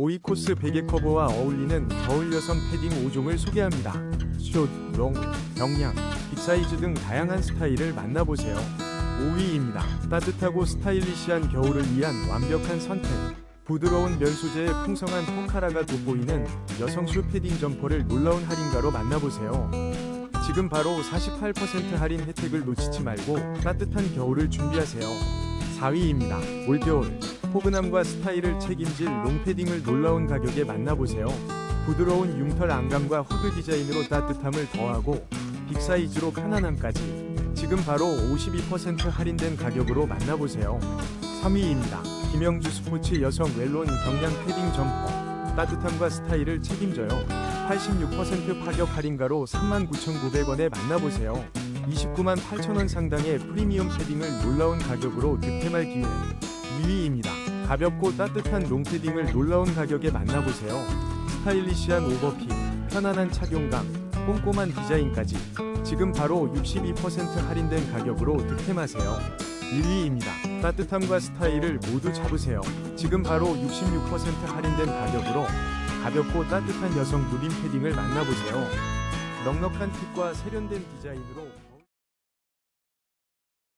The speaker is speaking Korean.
오이코스 베개 커버와 어울리는 겨울 여성 패딩 5종을 소개합니다. 숏, 롱, 경량, 빅사이즈 등 다양한 스타일을 만나보세요. 5위입니다. 따뜻하고 스타일리시한 겨울을 위한 완벽한 선택. 부드러운 면 소재의 풍성한 포카라가 돋보이는 여성 슈 패딩 점퍼를 놀라운 할인가로 만나보세요. 지금 바로 48% 할인 혜택을 놓치지 말고 따뜻한 겨울을 준비하세요. 4위입니다. 올겨울 포근함과 스타일을 책임질 롱패딩을 놀라운 가격에 만나보세요. 부드러운 융털 안감과 후드 디자인으로 따뜻함을 더하고 빅사이즈로 편안함까지 지금 바로 52% 할인된 가격으로 만나보세요. 3위입니다. 김영주 스포츠 여성 웰론 경량 패딩 점퍼 따뜻함과 스타일을 책임져요. 86% 파격 할인가로 39,900원에 만나보세요. 29만 8천원 상당의 프리미엄 패딩을 놀라운 가격으로 득템할 기회. 2위입니다. 가볍고 따뜻한 롱패딩을 놀라운 가격에 만나보세요. 스타일리시한 오버핏, 편안한 착용감, 꼼꼼한 디자인까지 지금 바로 62% 할인된 가격으로 득템하세요. 1위입니다. 따뜻함과 스타일을 모두 잡으세요. 지금 바로 66% 할인된 가격으로 가볍고 따뜻한 여성 누빔 패딩을 만나보세요. 넉넉한 핏과 세련된 디자인으로